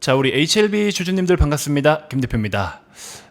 자, 우리 HLB 주주님들 반갑습니다. 김 대표입니다.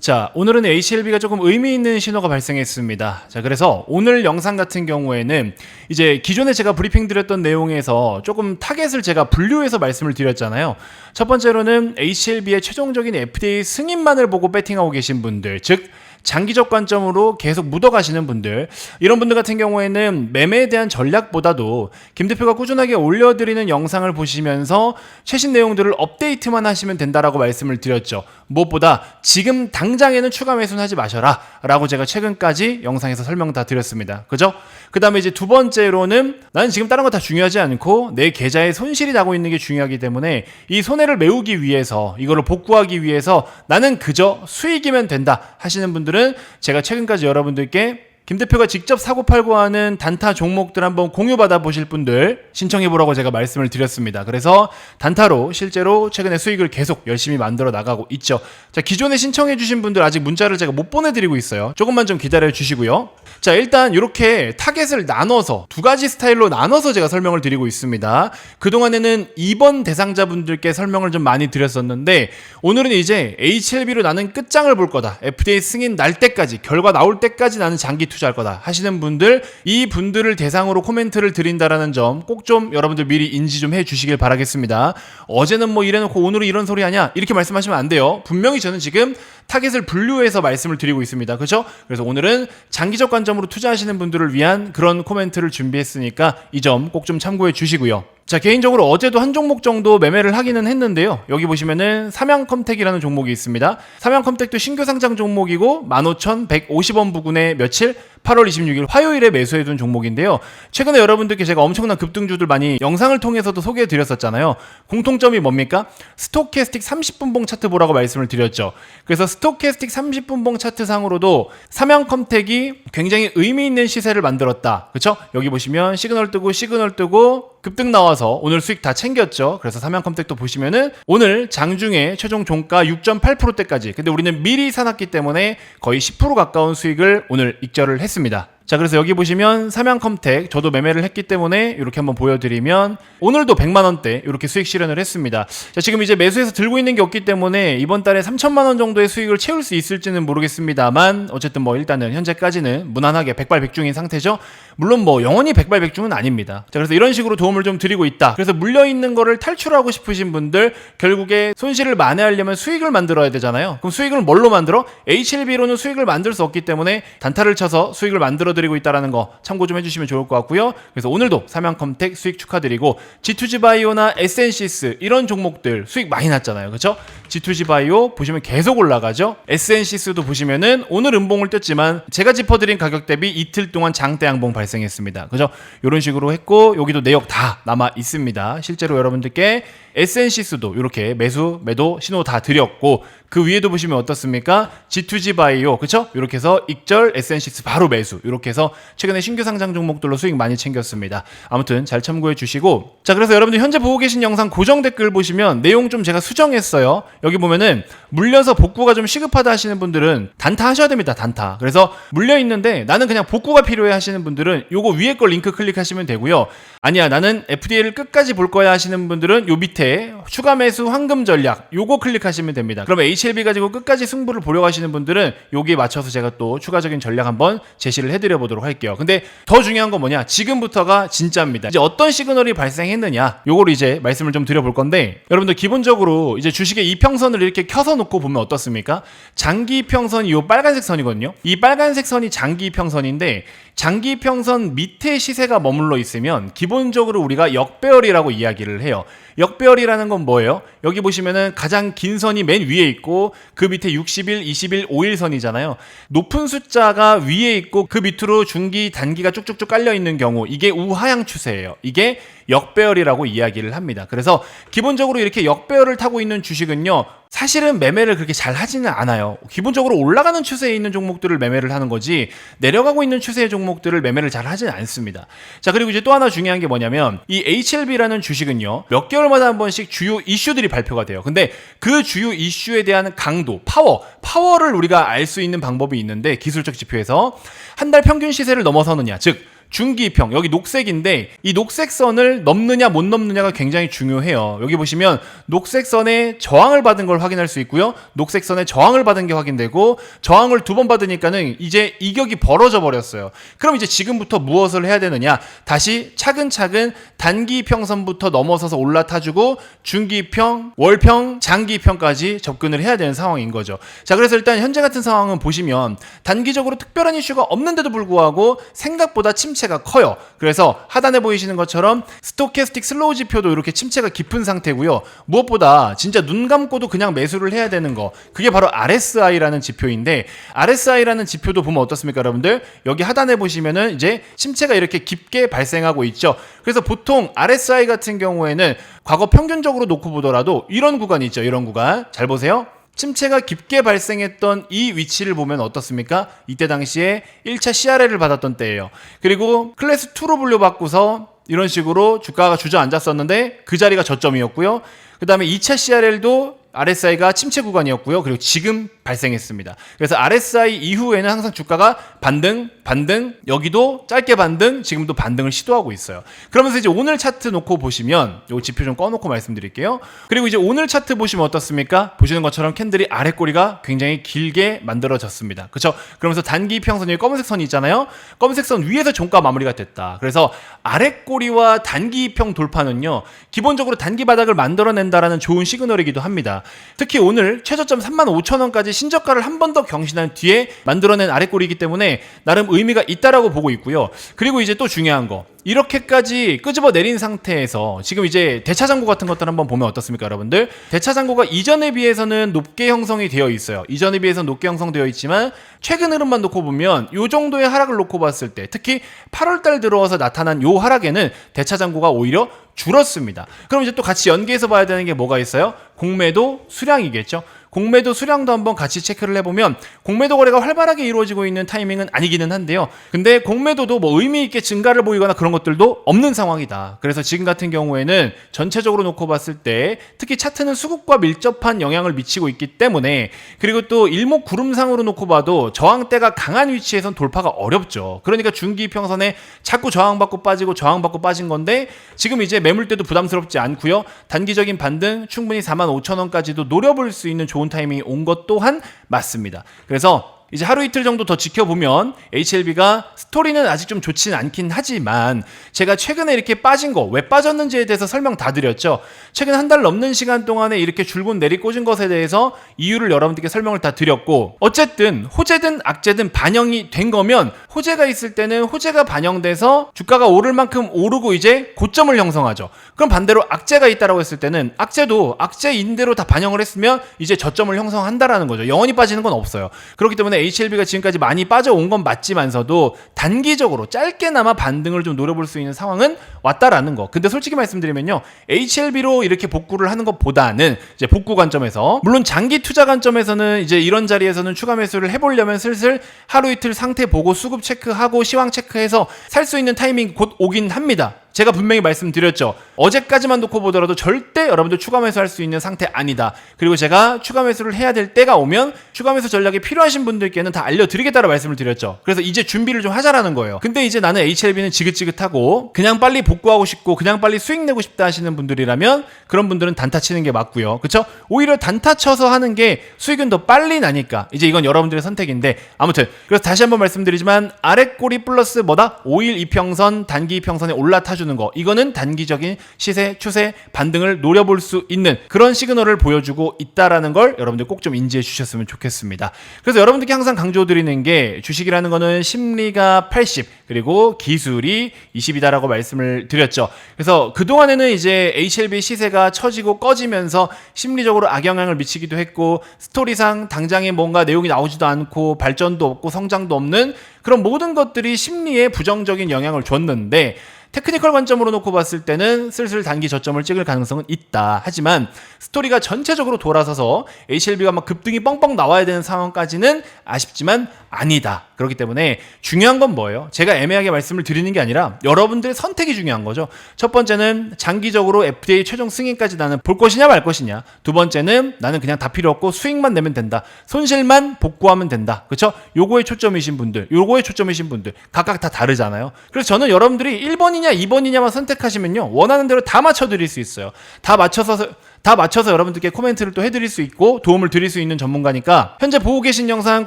자, 오늘은 HLB가 조금 의미 있는 신호가 발생했습니다. 자, 그래서 오늘 영상 같은 경우에는 이제 기존에 제가 브리핑 드렸던 내용에서 조금 타겟을 제가 분류해서 말씀을 드렸잖아요. 첫 번째로는 HLB의 최종적인 FDA 승인만을 보고 배팅하고 계신 분들, 즉 장기적 관점으로 계속 묻어가시는 분들 이런 분들 같은 경우에는 매매에 대한 전략보다도 김 대표가 꾸준하게 올려드리는 영상을 보시면서 최신 내용들을 업데이트만 하시면 된다라고 말씀을 드렸죠. 무엇보다 지금 당장에는 추가 매수는 하지 마셔라 라고 제가 최근까지 영상에서 설명 다 드렸습니다. 그죠? 그 다음에 이제 두 번째로는 나는 지금 다른 거 다 중요하지 않고 내 계좌에 손실이 나고 있는 게 중요하기 때문에 이 손해를 메우기 위해서 이거를 복구하기 위해서 나는 그저 수익이면 된다 하시는 분들 은 제가 최근까지 여러분들께 김 대표가 직접 사고 팔고 하는 단타 종목들 한번 공유받아 보실 분들 신청해 보라고 제가 말씀을 드렸습니다. 그래서 단타로 실제로 최근에 수익을 계속 열심히 만들어 나가고 있죠. 자, 기존에 신청해 주신 분들 아직 문자를 제가 못 보내드리고 있어요. 조금만 좀 기다려 주시고요. 자, 일단 이렇게 타겟을 나눠서 두 가지 스타일로 나눠서 제가 설명을 드리고 있습니다. 그동안에는 2번 대상자분들께 설명을 좀 많이 드렸었는데 오늘은 이제 HLB로 나는 끝장을 볼 거다. FDA 승인 날 때까지 결과 나올 때까지 나는 장기 투 자할 거다 하시는 분들 이 분들을 대상으로 코멘트를 드린다라는 점 꼭 좀 여러분들 미리 인지 좀 해주시길 바라겠습니다. 어제는 뭐 이래놓고 오늘은 이런 소리 하냐 이렇게 말씀하시면 안 돼요. 분명히 저는 지금 타겟을 분류해서 말씀을 드리고 있습니다. 그렇죠? 그래서 오늘은 장기적 관점으로 투자하시는 분들을 위한 그런 코멘트를 준비했으니까 이 점 꼭 좀 참고해 주시고요. 자, 개인적으로 어제도 한 종목 정도 매매를 하기는 했는데요. 여기 보시면은 삼양컴텍이라는 종목이 있습니다. 삼양컴텍도 신규 상장 종목이고 15,150원 부근에 며칠 8월 26일 화요일에 매수해둔 종목인데요. 최근에 여러분들께 제가 엄청난 급등주들 많이 영상을 통해서도 소개해 드렸었잖아요. 공통점이 뭡니까? 스토캐스틱 30분봉 차트 보라고 말씀을 드렸죠. 그래서 스토캐스틱 30분봉 차트 상으로도 삼양컴텍이 굉장히 의미 있는 시세를 만들었다. 그렇죠? 여기 보시면 시그널 뜨고 시그널 뜨고 급등 나와서 오늘 수익 다 챙겼죠. 그래서 삼양컴텍도 보시면은 오늘 장중에 최종 종가 6.8%대까지. 근데 우리는 미리 사놨기 때문에 거의 10% 가까운 수익을 오늘 익절을 했습니다. 자, 그래서 여기 보시면 삼양컴텍 저도 매매를 했기 때문에 이렇게 한번 보여드리면 오늘도 100만 원대 이렇게 수익 실현을 했습니다. 자, 지금 이제 매수해서 들고 있는 게 없기 때문에 이번 달에 3천만 원 정도의 수익을 채울 수 있을지는 모르겠습니다만 어쨌든 뭐 일단은 현재까지는 무난하게 백발백중인 상태죠. 물론 뭐 영원히 백발백중은 아닙니다. 자, 그래서 이런 식으로 도움을 좀 드리고 있다. 그래서 물려 있는 거를 탈출하고 싶으신 분들 결국에 손실을 만회하려면 수익을 만들어야 되잖아요. 그럼 수익을 뭘로 만들어? HLB로는 수익을 만들 수 없기 때문에 단타를 쳐서 수익을 만들어 드리고 있다라는 거 참고 좀 해주시면 좋을 것 같고요. 그래서 오늘도 삼양컴텍 수익 축하드리고 G2G 바이오나 에센시스 이런 종목들 수익 많이 났잖아요. 그렇죠? G2G 바이오 보시면 계속 올라가죠. 에센시스도 보시면은 오늘 음봉을 떴지만 제가 짚어드린 가격 대비 이틀 동안 장대 양봉 발생했습니다. 그죠? 이런 식으로 했고 여기도 내역 다 남아 있습니다. 실제로 여러분들께 에센시스도 이렇게 매수 매도 신호 다 드렸고 그 위에도 보시면 어떻습니까? G2G 바이오 그쵸? 이렇게 해서 익절 에센시스 바로 매수 이렇게 해서 최근에 신규 상장 종목들로 수익 많이 챙겼습니다. 아무튼 잘 참고해 주시고 자 그래서 여러분들 현재 보고 계신 영상 고정 댓글 보시면 내용 좀 제가 수정했어요. 여기 보면은 물려서 복구가 좀 시급하다 하시는 분들은 단타 하셔야 됩니다. 단타. 그래서 물려 있는데 나는 그냥 복구가 필요해 하시는 분들은 요거 위에 걸 링크 클릭하시면 되고요. 아니야 나는 FDA를 끝까지 볼 거야 하시는 분들은 요 밑에 추가 매수 황금 전략 요거 클릭하시면 됩니다. 그러면 HLB 가지고 끝까지 승부를 보려고 하시는 분들은 여기에 맞춰서 제가 또 추가적인 전략 한번 제시를 해드려 보도록 할게요. 근데 더 중요한 건 뭐냐? 지금부터가 진짜입니다. 이제 어떤 시그널이 발생했느냐? 요걸 이제 말씀을 좀 드려볼 건데 여러분들 기본적으로 이제 주식의 이평선을 이렇게 켜서 놓고 보면 어떻습니까? 장기 평선이 요 빨간색 선이거든요. 이 빨간색 선이 장기 평선인데 장기 평선 밑에 시세가 머물러 있으면 기본적으로 우리가 역배열이라고 이야기를 해요. 역배열이라는 건 뭐예요? 여기 보시면은 가장 긴 선이 맨 위에 있고 그 밑에 60일, 20일, 5일 선이잖아요. 높은 숫자가 위에 있고 그 밑으로 중기, 단기가 쭉쭉쭉 깔려 있는 경우 이게 우하향 추세예요. 이게 역배열이라고 이야기를 합니다. 그래서 기본적으로 이렇게 역배열을 타고 있는 주식은요. 사실은 매매를 그렇게 잘 하지는 않아요. 기본적으로 올라가는 추세에 있는 종목들을 매매를 하는 거지 내려가고 있는 추세의 종목들을 매매를 잘 하지는 않습니다. 자, 그리고 이제 또 하나 중요한 게 뭐냐면 이 HLB라는 주식은요. 몇 개월마다 한 번씩 주요 이슈들이 발표가 돼요. 근데 그 주요 이슈에 대한 강도, 파워, 파워를 우리가 알 수 있는 방법이 있는데 기술적 지표에서 한 달 평균 시세를 넘어서느냐, 즉 중기평 여기 녹색인데 이 녹색선을 넘느냐 못 넘느냐가 굉장히 중요해요. 여기 보시면 녹색선에 저항을 받은 걸 확인할 수 있고요. 녹색선에 저항을 받은 게 확인되고 저항을 두 번 받으니까는 이제 이격이 벌어져 버렸어요. 그럼 이제 지금부터 무엇을 해야 되느냐? 다시 차근차근 단기평선부터 넘어서서 올라타주고 중기평, 월평, 장기평까지 접근을 해야 되는 상황인 거죠. 자, 그래서 일단 현재 같은 상황은 보시면 단기적으로 특별한 이슈가 없는데도 불구하고 생각보다 침체가 커요. 그래서 하단에 보이시는 것처럼 스토캐스틱 슬로우 지표도 이렇게 침체가 깊은 상태고요. 무엇보다 진짜 눈 감고도 그냥 매수를 해야 되는 거. 그게 바로 RSI라는 지표인데 RSI라는 지표도 보면 어떻습니까, 여러분들? 여기 하단에 보시면은 이제 침체가 이렇게 깊게 발생하고 있죠. 그래서 보통 RSI 같은 경우에는 과거 평균적으로 놓고 보더라도 이런 구간이 있죠. 이런 구간. 잘 보세요. 침체가 깊게 발생했던 이 위치를 보면 어떻습니까? 이때 당시에 1차 CRL을 받았던 때예요. 그리고 클래스 2로 분류받고서 이런 식으로 주가가 주저앉았었는데 그 자리가 저점이었고요. 그 다음에 2차 CRL도 RSI가 침체 구간이었고요. 그리고 지금 발생했습니다. 그래서 RSI 이후에는 항상 주가가 반등, 반등, 여기도 짧게 반등, 지금도 반등을 시도하고 있어요. 그러면서 이제 오늘 차트 놓고 보시면 요 지표 좀 꺼놓고 말씀드릴게요. 그리고 이제 오늘 차트 보시면 어떻습니까? 보시는 것처럼 캔들이 아래 꼬리가 굉장히 길게 만들어졌습니다. 그렇죠? 그러면서 단기 평선 여기 검은색 선이 있잖아요. 검은색 선 위에서 종가 마무리가 됐다. 그래서 아래 꼬리와 단기 평 돌파는요. 기본적으로 단기 바닥을 만들어낸다라는 좋은 시그널이기도 합니다. 특히 오늘 최저점 35,000원까지 신저가를 한 번 더 경신한 뒤에 만들어낸 아래꼬리이기 때문에 나름 의미가 있다라고 보고 있고요. 그리고 이제 또 중요한 거. 이렇게까지 끄집어 내린 상태에서 지금 이제 대차 잔고 같은 것들 한번 보면 어떻습니까, 여러분들? 대차 잔고가 이전에 비해서는 높게 형성이 되어 있어요. 이전에 비해서 높게 형성되어 있지만 최근 흐름만 놓고 보면 요 정도의 하락을 놓고 봤을 때 특히 8월 달 들어와서 나타난 요 하락에는 대차 잔고가 오히려 줄었습니다. 그럼 이제 또 같이 연계해서 봐야 되는 게 뭐가 있어요? 공매도 수량이겠죠. 공매도 수량도 한번 같이 체크를 해보면 공매도 거래가 활발하게 이루어지고 있는 타이밍은 아니기는 한데요. 근데 공매도도 뭐 의미 있게 증가를 보이거나 그런 것들도 없는 상황이다. 그래서 지금 같은 경우에는 전체적으로 놓고 봤을 때 특히 차트는 수급과 밀접한 영향을 미치고 있기 때문에 그리고 또 일목 구름상으로 놓고 봐도 저항대가 강한 위치에선 돌파가 어렵죠. 그러니까 중기 평선에 자꾸 저항받고 빠지고 저항받고 빠진 건데 지금 이제 매물대도 부담스럽지 않고요. 단기적인 반등 충분히 4만 5천 원까지도 노려볼 수 있는 좋은 타이밍이 온 것 또한 맞습니다. 그래서 이제 하루 이틀 정도 더 지켜보면 HLB가 스토리는 아직 좀 좋지는 않긴 하지만 제가 최근에 이렇게 빠진 거 왜 빠졌는지에 대해서 설명 다 드렸죠. 최근 한 달 넘는 시간 동안에 이렇게 줄곧 내리 꽂은 것에 대해서 이유를 여러분들께 설명을 다 드렸고 어쨌든 호재든 악재든 반영이 된 거면 호재가 있을 때는 호재가 반영돼서 주가가 오를 만큼 오르고 이제 고점을 형성하죠. 그럼 반대로 악재가 있다라고 했을 때는 악재도 악재인대로 다 반영을 했으면 이제 저점을 형성한다라는 거죠. 영원히 빠지는 건 없어요. 그렇기 때문에 HLB가 지금까지 많이 빠져온 건 맞지만서도 단기적으로 짧게나마 반등을 좀 노려볼 수 있는 상황은 왔다라는 거. 근데 솔직히 말씀드리면요. HLB로 이렇게 복구를 하는 것보다는 이제 복구 관점에서 물론 장기 투자 관점에서는 이제 이런 자리에서는 추가 매수를 해보려면 슬슬 하루 이틀 상태 보고 수급 체크하고 시황 체크해서 살 수 있는 타이밍 곧 오긴 합니다. 제가 분명히 말씀드렸죠. 어제까지만 놓고 보더라도 절대 여러분들 추가 매수할 수 있는 상태 아니다. 그리고 제가 추가 매수를 해야 될 때가 오면 추가 매수 전략이 필요하신 분들께는 다 알려드리겠다고 말씀을 드렸죠. 그래서 이제 준비를 좀 하자라는 거예요. 근데 이제 나는 HLB는 지긋지긋하고 그냥 빨리 복구하고 싶고 그냥 빨리 수익 내고 싶다 하시는 분들이라면 그런 분들은 단타 치는 게 맞고요. 그렇죠? 오히려 단타 쳐서 하는 게 수익은 더 빨리 나니까 이제 이건 여러분들의 선택인데 아무튼 그래서 다시 한번 말씀드리지만 아래 꼬리 플러스 뭐다? 5일 이평선 단기 이평선에 올라타주 주는 거 이거는 단기적인 시세 추세 반등을 노려볼 수 있는 그런 시그널을 보여주고 있다라는 걸 여러분들 꼭 좀 인지해 주셨으면 좋겠습니다. 그래서 여러분들께 항상 강조드리는 게 주식이라는 거는 심리가 80 그리고 기술이 20이다라고 말씀을 드렸죠. 그래서 그 동안에는 이제 HLB 시세가 처지고 꺼지면서 심리적으로 악영향을 미치기도 했고 스토리상 당장에 뭔가 내용이 나오지도 않고 발전도 없고 성장도 없는 그런 모든 것들이 심리에 부정적인 영향을 줬는데 테크니컬 관점으로 놓고 봤을 때는 슬슬 단기 저점을 찍을 가능성은 있다. 하지만 스토리가 전체적으로 돌아서서 HLB가 막 급등이 뻥뻥 나와야 되는 상황까지는 아쉽지만 아니다. 그렇기 때문에 중요한 건 뭐예요? 제가 애매하게 말씀을 드리는 게 아니라 여러분들의 선택이 중요한 거죠. 첫 번째는 장기적으로 FDA 최종 승인까지 나는 볼 것이냐 말 것이냐. 두 번째는 나는 그냥 다 필요 없고 수익만 내면 된다. 손실만 복구하면 된다. 그렇죠? 요거에 초점이신 분들, 요거에 초점이신 분들 각각 다 다르잖아요. 그래서 저는 여러분들이 1번이냐 2번이냐만 선택하시면요. 원하는 대로 다 맞춰 드릴 수 있어요. 다 맞춰서 다 맞춰서 여러분들께 코멘트를 또 해드릴 수 있고 도움을 드릴 수 있는 전문가니까 현재 보고 계신 영상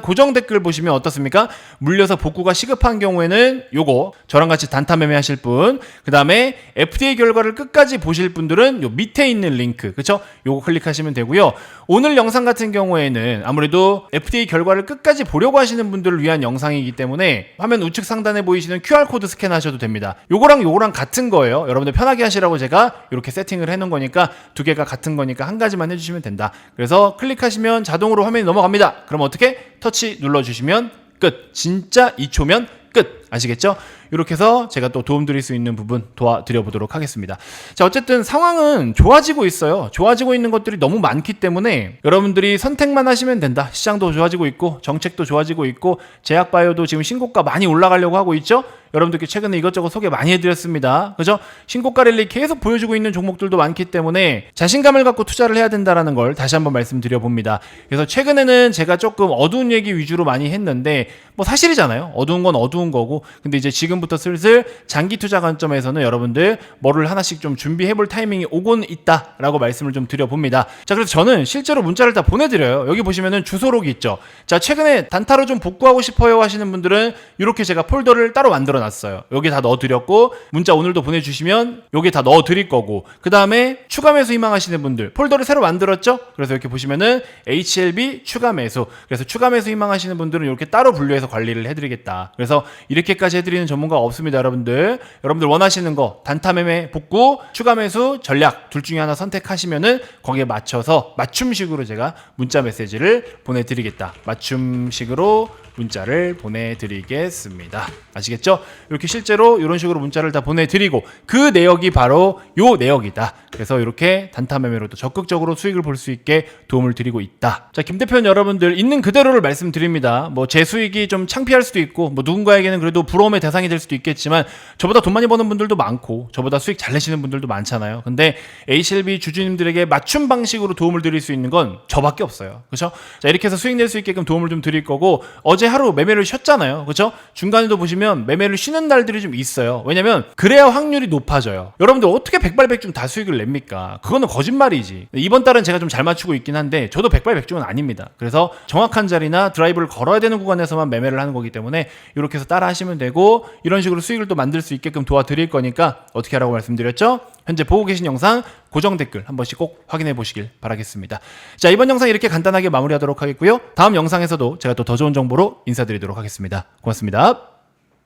고정 댓글 보시면 어떻습니까? 물려서 복구가 시급한 경우에는 요거 저랑 같이 단타 매매 하실 분, 그 다음에 FDA 결과를 끝까지 보실 분들은 요 밑에 있는 링크, 그쵸? 요거 클릭하시면 되고요. 오늘 영상 같은 경우에는 아무래도 FDA 결과를 끝까지 보려고 하시는 분들을 위한 영상이기 때문에 화면 우측 상단에 보이시는 QR코드 스캔하셔도 됩니다. 요거랑 요거랑 같은 거예요. 여러분들 편하게 하시라고 제가 이렇게 세팅을 해놓은 거니까 두 개가 같은 거니까 한 가지만 해주시면 된다. 그래서 클릭하시면 자동으로 화면이 넘어갑니다. 그럼 어떻게? 터치 눌러주시면 끝. 진짜 2초면 끝. 아시겠죠? 이렇게 해서 제가 또 도움 드릴 수 있는 부분 도와드려 보도록 하겠습니다. 자, 어쨌든 상황은 좋아지고 있어요. 좋아지고 있는 것들이 너무 많기 때문에 여러분들이 선택만 하시면 된다. 시장도 좋아지고 있고, 정책도 좋아지고 있고, 제약바이오도 지금 신고가 많이 올라가려고 하고 있죠? 여러분들께 최근에 이것저것 소개 많이 해드렸습니다. 그죠? 신고가 랠리 계속 보여주고 있는 종목들도 많기 때문에 자신감을 갖고 투자를 해야 된다라는 걸 다시 한번 말씀드려 봅니다. 그래서 최근에는 제가 조금 어두운 얘기 위주로 많이 했는데 뭐 사실이잖아요. 어두운 건 어두운 거고. 근데 이제 지금 부터 슬슬 장기 투자 관점에서는 여러분들 뭐를 하나씩 좀 준비해 볼 타이밍이 오곤 있다라고 말씀을 좀 드려 봅니다. 자, 그래서 저는 실제로 문자를 다 보내드려요. 여기 보시면은 주소록이 있죠. 자, 최근에 단타로 좀 복구하고 싶어요 하시는 분들은 이렇게 제가 폴더를 따로 만들어 놨어요. 여기 다 넣어드렸고 문자 오늘도 보내주시면 여기 다 넣어드릴 거고 그 다음에 추가 매수 희망하시는 분들 폴더를 새로 만들었죠. 그래서 이렇게 보시면은 HLB 추가 매수 그래서 추가 매수 희망하시는 분들은 이렇게 따로 분류해서 관리를 해드리겠다. 그래서 이렇게까지 해드리는 전문가 가 없습니다, 여러분들. 여러분들 원하시는 거 단타 매매 복구 추가 매수 전략 둘 중에 하나 선택하시면은 거기에 맞춰서 맞춤식으로 제가 문자 메시지를 보내드리겠다. 맞춤식으로 문자를 보내드리겠습니다. 아시겠죠? 이렇게 실제로 이런 식으로 문자를 다 보내드리고 그 내역이 바로 요 내역이다. 그래서 이렇게 단타 매매로도 적극적으로 수익을 볼 수 있게 도움을 드리고 있다. 자, 김 대표는 여러분들 있는 그대로를 말씀드립니다. 뭐 제 수익이 좀 창피할 수도 있고 뭐 누군가에게는 그래도 부러움의 대상이 될 수도 있겠지만 저보다 돈 많이 버는 분들도 많고 저보다 수익 잘 내시는 분들도 많잖아요. 근데 HLB 주주님들에게 맞춤 방식으로 도움을 드릴 수 있는 건 저밖에 없어요. 그렇죠? 자, 이렇게 해서 수익 낼 수 있게끔 도움을 좀 드릴 거고 어제 하루 매매를 쉬었잖아요. 그렇죠? 중간에도 보시면 매매를 쉬는 날들이 좀 있어요. 왜냐면 그래야 확률이 높아져요. 여러분들 어떻게 백발백중 다 수익을 냅니까? 그거는 거짓말이지. 이번 달은 제가 좀 잘 맞추고 있긴 한데 저도 백발백중은 아닙니다. 그래서 정확한 자리나 드라이브를 걸어야 되는 구간에서만 매매를 하는 거기 때문에 이렇게 해서 따라 하시면 되고 이런 식으로 수익을 또 만들 수 있게끔 도와드릴 거니까 어떻게 하라고 말씀드렸죠? 현재 보고 계신 영상 고정 댓글 한 번씩 꼭 확인해 보시길 바라겠습니다. 자, 이번 영상 이렇게 간단하게 마무리하도록 하겠고요. 다음 영상에서도 제가 또 더 좋은 정보로 인사드리도록 하겠습니다. 고맙습니다.